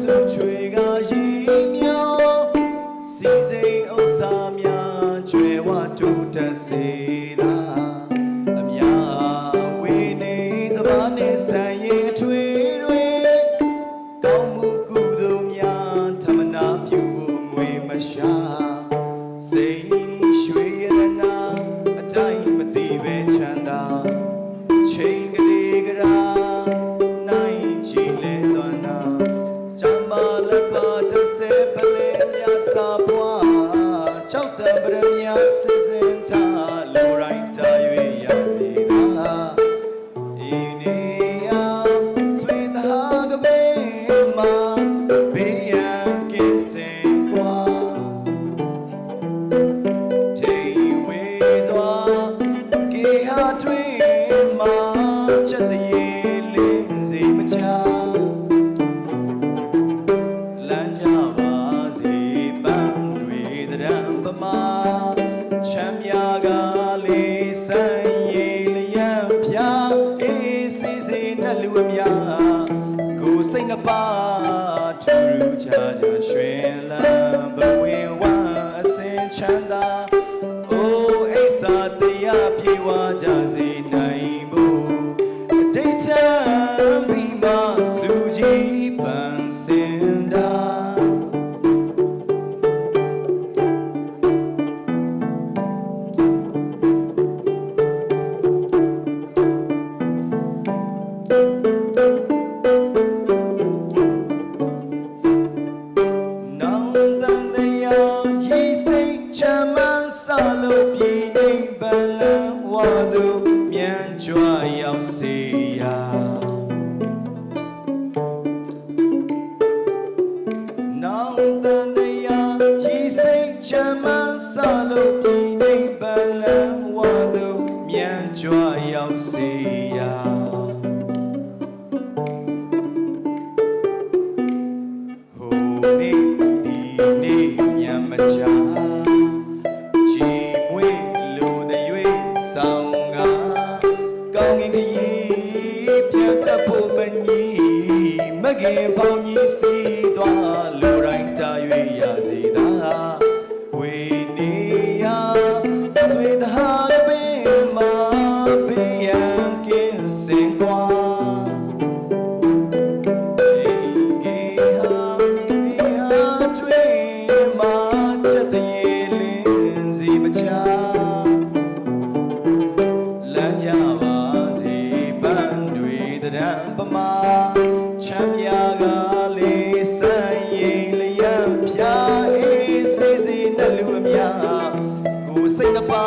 ဆုချွေကရည်မြောစီစိန်ဥစ္စာများကျွယ်ဝထူထပ်စေသာ criança. နဲ့လူအများကိုစိတ်နှပါထူထူခြားခြားရွှင်လန်း ဝါသူမြန်ကြွရောက်စေရာနောင်တန်တရားရီစိတ်ချမ်းမန်းစလို့ပြည်နေပလန်ဝါသူမြန်ကြွရောက်စေ မကင်ပေါင်းကြီးစီ တရံပမာချမ်းမြာကလေးစံရင်လျံဖြာအေးစေးစေးနဲ့လူအများကိုစိတ်နှပါ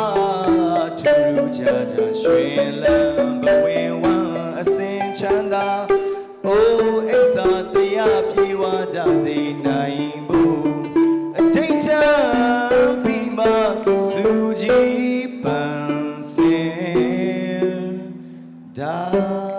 ထူထူချာချာရွှင်လန်းဘဝင်းဝမ်းအစင်ချမ်းသာအိုးအိဆာတရားပြေဝကြစေနိုင်ဘူးအတိတ်ချမ်းပြီးမှစုကြည်ပန်းစင် die.